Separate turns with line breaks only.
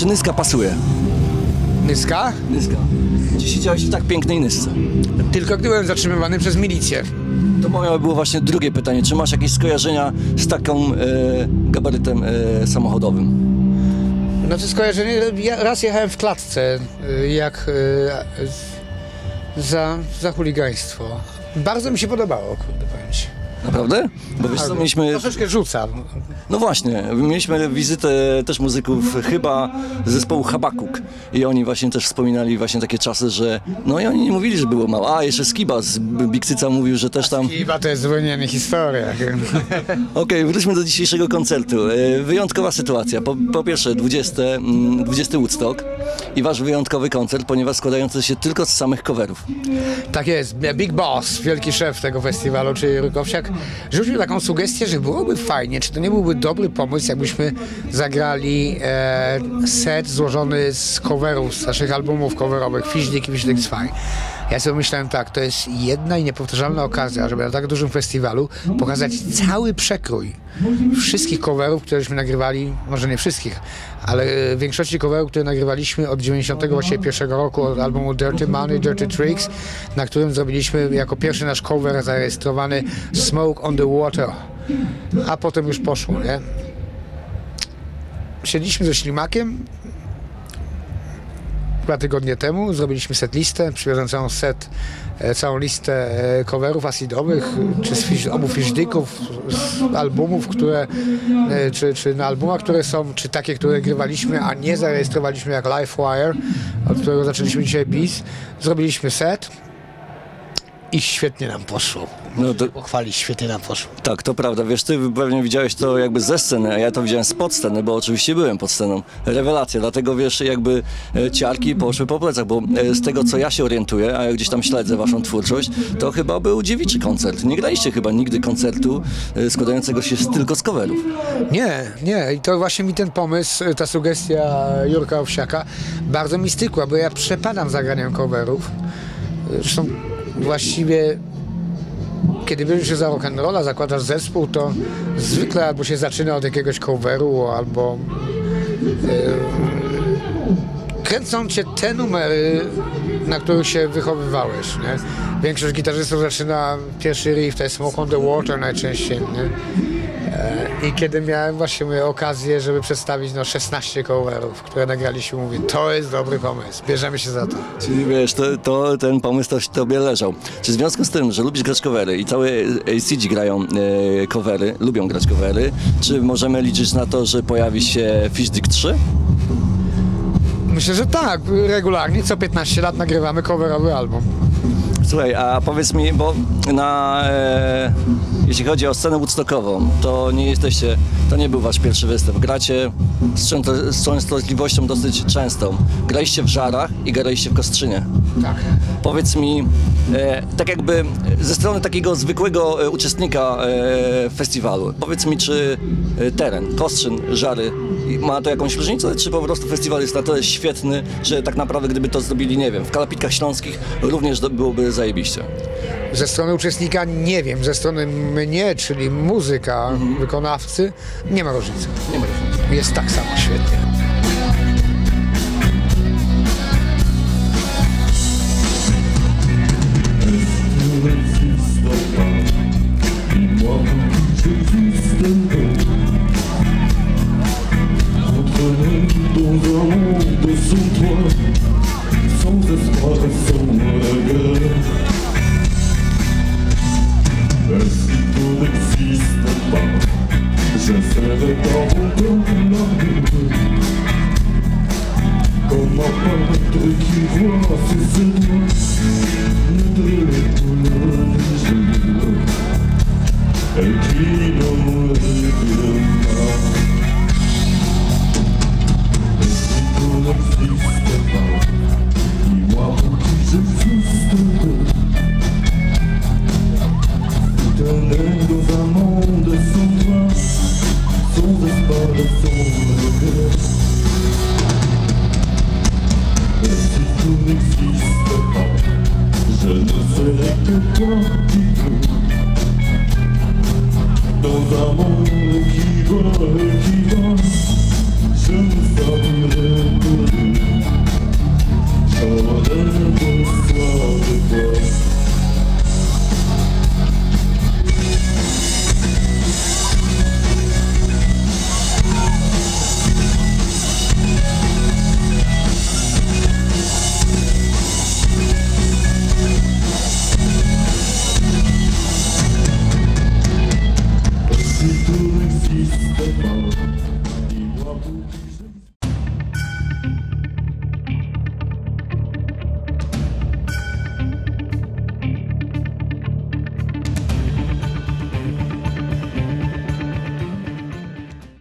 czy Nyska pasuje?
Nyska?
Nyska. Czy siedziałeś w tak pięknej Nysce?
Tylko gdy byłem zatrzymywany przez milicję.
To moje było właśnie drugie pytanie. Czy masz jakieś skojarzenia z taką e, gabarytem e, samochodowym?
No to skojarzenie, ja raz jechałem w klatce, y, jak y, za, za chuligaństwo. Bardzo mi się podobało, kurde.
Naprawdę? Bo wiesz co, mieliśmy...
Troszeczkę rzuca.
No właśnie, mieliśmy wizytę też muzyków chyba z zespołu Habakuk i oni właśnie też wspominali właśnie takie czasy, że no i oni nie mówili, że było mało. A, jeszcze Skiba z Bikcyca mówił, że też tam...
Chyba to jest zupełnie nie historia.
Okej, wróćmy do dzisiejszego koncertu. E, Wyjątkowa sytuacja. Po, po pierwsze 20, mm, 20 Woodstock i wasz wyjątkowy koncert, ponieważ składający się tylko z samych coverów.
Tak jest. Big Boss, wielki szef tego festiwalu, czyli Rykowsiak, rzucił taką sugestię, że byłoby fajnie, czy to nie byłby dobry pomysł, jakbyśmy zagrali e, set złożony z coverów, z naszych albumów coverowych, Fischlik i Fischlik 2. Ja sobie myślałem tak, to jest jedna i niepowtarzalna okazja, żeby na tak dużym festiwalu pokazać cały przekrój wszystkich coverów, któreśmy nagrywali, może nie wszystkich, ale e, większości coverów, które nagrywaliśmy od 91 roku, od albumu Dirty Money, Dirty Tricks, na którym zrobiliśmy jako pierwszy nasz cover zarejestrowany Smoke on the Water, a potem już poszło, nie? Siedliśmy ze Ślimakiem dwa tygodnie temu, zrobiliśmy set listę, przywiozłem całą set, e, całą listę e, coverów acidowych, czy z obu fiszdyków, z albumów, które, e, czy, czy na albumach, które są, czy takie, które grywaliśmy, a nie zarejestrowaliśmy jak Livewire, od którego zaczęliśmy dzisiaj bis. Zrobiliśmy set i świetnie nam poszło.
No to,
Pochwalić, świetnie nam poszło.
tak, to prawda. Wiesz, ty pewnie widziałeś to jakby ze sceny, a ja to widziałem spod sceny, bo oczywiście byłem pod sceną. Rewelacja, dlatego wiesz, jakby e, ciarki poszły po plecach, bo e, z tego, co ja się orientuję, a ja gdzieś tam śledzę waszą twórczość, to chyba był dziewiczy koncert. Nie graliście chyba nigdy koncertu e, składającego się z, tylko z coverów.
Nie, nie. I to właśnie mi ten pomysł, ta sugestia Jurka Owsiaka bardzo mi stykła, bo ja przepadam zagraniem coverów. Zresztą właściwie kiedy bierzesz się za rock'n'rolla, zakładasz zespół, to zwykle albo się zaczyna od jakiegoś coveru, albo e, kręcą cię te numery, na których się wychowywałeś, nie? Większość gitarzystów zaczyna pierwszy riff, to jest Smoke on the Water najczęściej, nie? E, I kiedy miałem właśnie mówię, okazję, żeby przedstawić no, 16 coverów, które nagraliśmy, mówię, to jest dobry pomysł, bierzemy się za to.
Czyli wiesz, to, to, ten pomysł to tobie leżał. Czy w związku z tym, że lubisz grać covery i całe ACG grają e, covery, lubią grać covery, czy możemy liczyć na to, że pojawi się Fish Dick 3?
Myślę, że tak, regularnie, co 15 lat nagrywamy coverowy album.
Słuchaj, a powiedz mi, bo na, e, jeśli chodzi o scenę woodstockową, to nie jesteście, to nie był wasz pierwszy występ. Gracie z, z częstotliwością dosyć częstą. Graliście w Żarach i graliście w Kostrzynie.
Tak.
Powiedz mi, e, tak jakby ze strony takiego zwykłego e, uczestnika e, festiwalu, powiedz mi, czy e, teren, Kostrzyn, Żary, ma to jakąś różnicę, czy po prostu festiwal jest na tyle świetny, że tak naprawdę gdyby to zrobili, nie wiem, w Kalapitkach Śląskich również do- byłoby zajebiście.
Ze strony uczestnika nie wiem, ze strony mnie, czyli muzyka, wykonawcy, nie ma różnicy.
Nie ma różnicy.
Jest tak samo świetnie.
Et si tout n'existe pas, je ne serai que toi qui peut. Dans un monde qui vole, qui Thank you.